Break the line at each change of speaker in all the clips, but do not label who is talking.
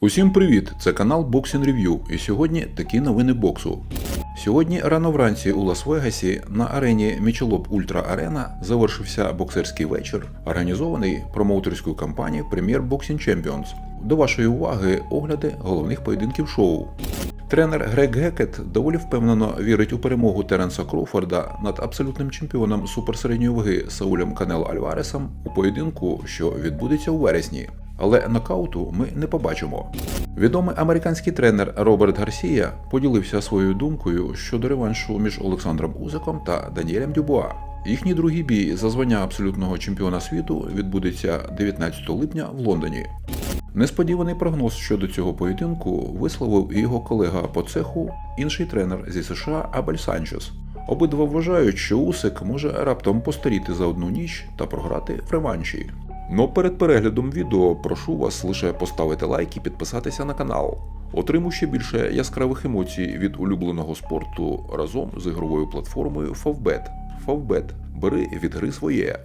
Усім привіт! Це канал Boxing Review і сьогодні такі новини боксу. Сьогодні рано вранці у Лас-Вегасі на арені Мічелоп Ультра Арена завершився боксерський вечір, організований промоутерською компанією Premier Boxing Champions. До вашої уваги огляди головних поєдинків шоу. Тренер Грег Гекет доволі впевнено вірить у перемогу Теренса Кроуфорда над абсолютним чемпіоном суперсередньої ваги Саулем Канело Альваресом у поєдинку, що відбудеться у вересні. Але нокауту ми не побачимо. Відомий американський тренер Роберт Гарсія поділився своєю думкою щодо реваншу між Олександром Узиком та Даніелем Дюбуа. Їхній другий бій за звання абсолютного чемпіона світу відбудеться 19 липня в Лондоні. Несподіваний прогноз щодо цього поєдинку висловив і його колега по цеху, інший тренер зі США Абель Санчес. Обидва вважають, що Усик може раптом постаріти за одну ніч та програти в реванші. Но перед переглядом відео прошу вас лише поставити лайк і підписатися на канал. Отриму ще більше яскравих емоцій від улюбленого спорту разом з ігровою платформою Favbet. Favbet. Бери від гри своє.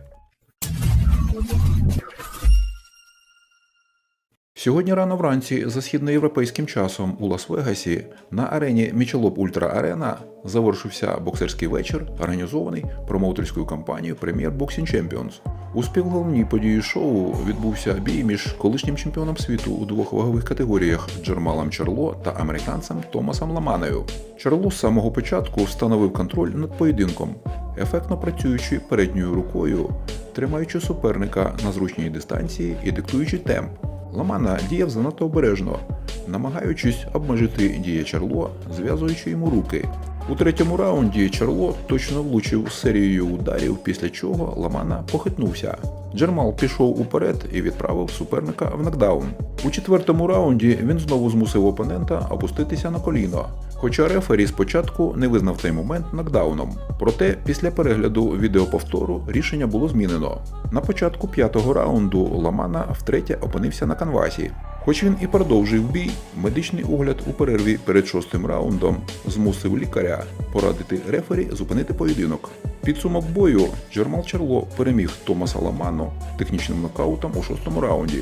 Сьогодні рано вранці за східноєвропейським часом у Лас-Вегасі на арені Мічелоп Ультра Арена завершився боксерський вечір, організований промоутерською компанією Premier Boxing Champions. У співголовній події шоу відбувся бій між колишнім чемпіоном світу у двох вагових категоріях Джермалом Чарло та американцем Томасом Ламаною. Чарло з самого початку встановив контроль над поєдинком, ефектно працюючи передньою рукою, тримаючи суперника на зручній дистанції і диктуючи темп. Ламана діяв занадто обережно, намагаючись обмежити дії Чарло, зв'язуючи йому руки. У третьому раунді Чарло точно влучив серією ударів, після чого Ламана похитнувся. Джермал пішов уперед і відправив суперника в нокдаун. У четвертому раунді він знову змусив опонента опуститися на коліно. Хоча рефері спочатку не визнав цей момент нокдауном. Проте після перегляду відеоповтору рішення було змінено. На початку п'ятого раунду Ламана втретє опинився на канвасі. Хоч він і продовжив бій, медичний огляд у перерві перед шостим раундом змусив лікаря порадити рефері зупинити поєдинок. Підсумок бою Джермал Чарло переміг Томаса Ламану технічним нокаутом у шостому раунді.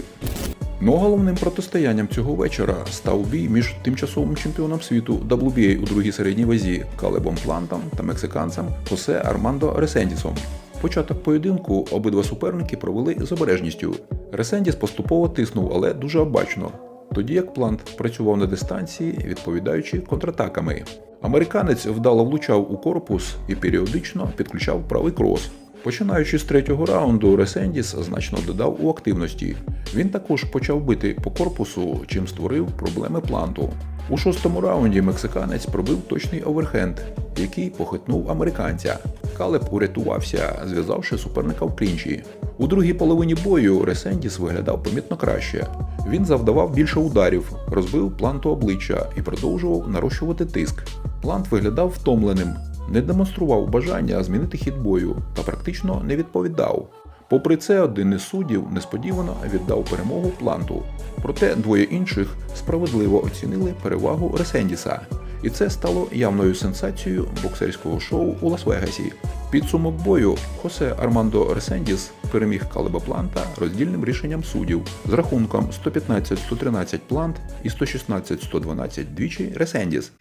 Ну а головним протистоянням цього вечора став бій між тимчасовим чемпіоном світу WBA у другій середній вазі Калебом Плантом та мексиканцем Хосе Армандо Ресендісом. Початок поєдинку обидва суперники провели з обережністю. Ресендіс поступово тиснув, але дуже обачно. Тоді як Плант працював на дистанції, відповідаючи контратаками. Американець вдало влучав у корпус і періодично підключав правий крос. Починаючи з третього раунду, Ресендіс значно додав у активності. Він також почав бити по корпусу, чим створив проблеми планту. У шостому раунді мексиканець пробив точний оверхенд, який похитнув американця. Калеб урятувався, зв'язавши суперника в клінчі. У другій половині бою Ресендіс виглядав помітно краще. Він завдавав більше ударів, розбив планту обличчя і продовжував нарощувати тиск. Плант виглядав втомленим, не демонстрував бажання змінити хід бою та практично не відповідав. Попри це, один із суддів несподівано віддав перемогу планту. Проте двоє інших справедливо оцінили перевагу Ресендіса. І це стало явною сенсацією боксерського шоу у Лас-Вегасі. Підсумок бою Хосе Армандо Ресендіс переміг Калеба Планта роздільним рішенням суддів з рахунком 115-113 Плант і 116-112 двічі Ресендіс.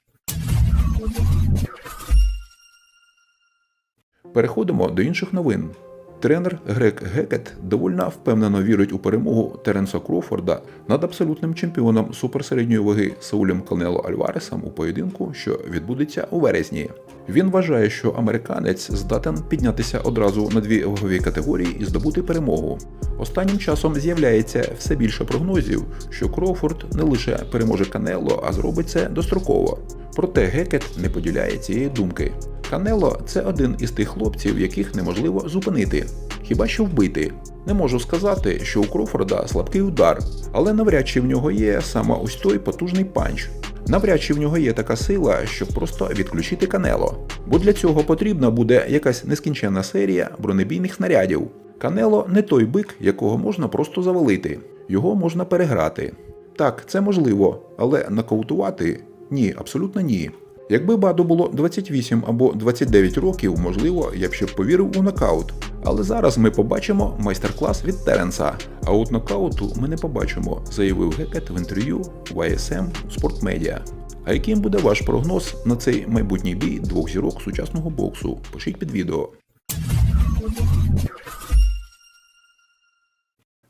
Переходимо до інших новин. Тренер Грег Гекет довольно впевнено вірить у перемогу Теренса Кроуфорда над абсолютним чемпіоном суперсередньої ваги Саулем Канело Альваресом у поєдинку, що відбудеться у вересні. Він вважає, що американець здатен піднятися одразу на дві вагові категорії і здобути перемогу. Останнім часом з'являється все більше прогнозів, що Кроуфорд не лише переможе Канело, а зробить це достроково. Проте Гекет не поділяє цієї думки. Канело це один із тих хлопців, яких неможливо зупинити, хіба що вбити. Не можу сказати, що у Крофорда слабкий удар, але навряд чи в нього є саме ось той потужний панч. Навряд чи в нього є така сила, щоб просто відключити Канело. Бо для цього потрібна буде якась нескінченна серія бронебійних снарядів. Канело не той бик, якого можна просто завалити, його можна переграти. Так, це можливо, але нокаутувати ні, абсолютно ні. Якби Баду було 28 або 29 років, можливо, я б ще повірив у нокаут. Але зараз ми побачимо майстер-клас від Теренса. А от нокауту ми не побачимо, заявив Гекет в інтерв'ю YSM Sport А яким буде ваш прогноз на цей майбутній бій двох зірок сучасного боксу? Пишіть під відео.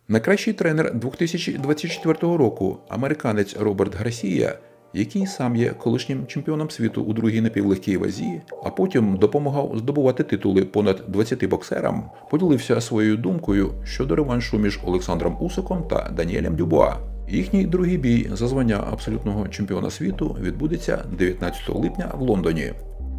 Найкращий тренер 2024 року, американець Роберт Гарсія, який сам є колишнім чемпіоном світу у другій напівлегкій вазі, а потім допомагав здобувати титули понад 20 боксерам, поділився своєю думкою щодо реваншу між Олександром Усиком та Даніелем Дюбуа. Їхній другий бій за звання абсолютного чемпіона світу відбудеться 19 липня в Лондоні.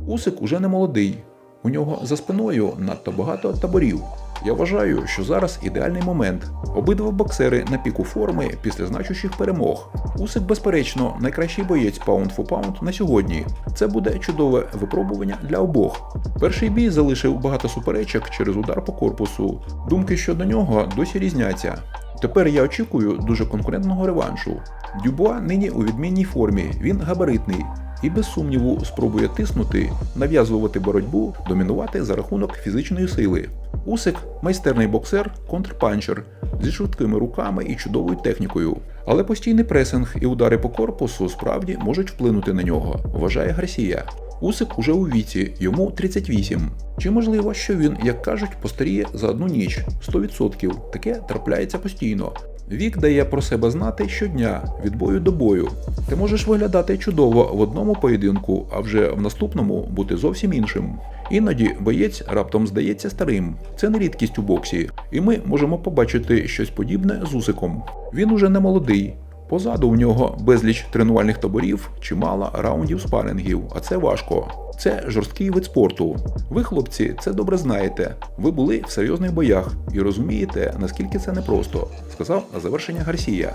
Усик уже не молодий. У нього за спиною надто багато таборів. Я вважаю, що зараз ідеальний момент. Обидва боксери на піку форми після значущих перемог. Усик, безперечно, найкращий боєць паунд фо паунд на сьогодні. Це буде чудове випробування для обох. Перший бій залишив багато суперечок через удар по корпусу. Думки щодо нього досі різняться. Тепер я очікую дуже конкурентного реваншу. Дюбуа нині у відмінній формі, він габаритний і без сумніву спробує тиснути, нав'язувати боротьбу, домінувати за рахунок фізичної сили. Усик майстерний боксер, контрпанчер зі швидкими руками і чудовою технікою. Але постійний пресинг і удари по корпусу справді можуть вплинути на нього, вважає Гарсія. Усик уже у віці, йому 38. Чи можливо, що він, як кажуть, постаріє за одну ніч 100%. Таке трапляється постійно. Вік дає про себе знати щодня, від бою до бою. Ти можеш виглядати чудово в одному поєдинку, а вже в наступному бути зовсім іншим. Іноді боєць раптом здається старим. Це не рідкість у боксі, і ми можемо побачити щось подібне з Усиком. Він уже не молодий. Позаду в нього безліч тренувальних таборів, чимало раундів спарингів, а це важко. Це жорсткий вид спорту. Ви, хлопці, це добре знаєте. Ви були в серйозних боях і розумієте, наскільки це непросто, сказав на завершення Гарсія.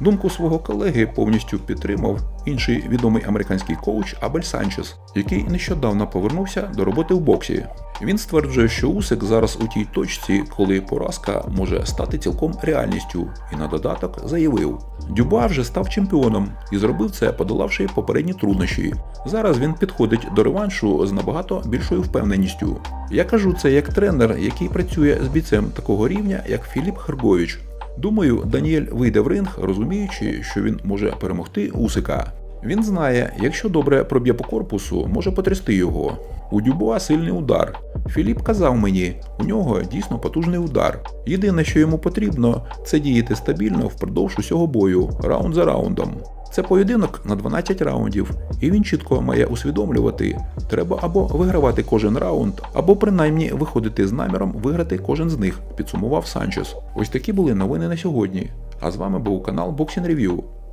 Думку свого колеги повністю підтримав інший відомий американський коуч Абель Санчес, який нещодавно повернувся до роботи в боксі. Він стверджує, що Усик зараз у тій точці, коли поразка може стати цілком реальністю, і на додаток заявив: Дюба вже став чемпіоном і зробив це, подолавши попередні труднощі. Зараз він підходить до реваншу з набагато більшою впевненістю. Я кажу це як тренер, який працює з бійцем такого рівня, як Філіп Харгович. Думаю, Даніель вийде в ринг, розуміючи, що він може перемогти Усика. Він знає, якщо добре проб'є по корпусу, може потрясти його. У Дюбуа сильний удар. Філіп казав мені, у нього дійсно потужний удар. Єдине, що йому потрібно, це діяти стабільно впродовж усього бою, раунд за раундом. Це поєдинок на 12 раундів, і він чітко має усвідомлювати, треба або вигравати кожен раунд, або принаймні виходити з наміром виграти кожен з них, підсумував Санчес. Ось такі були новини на сьогодні. А з вами був канал Boxing Review.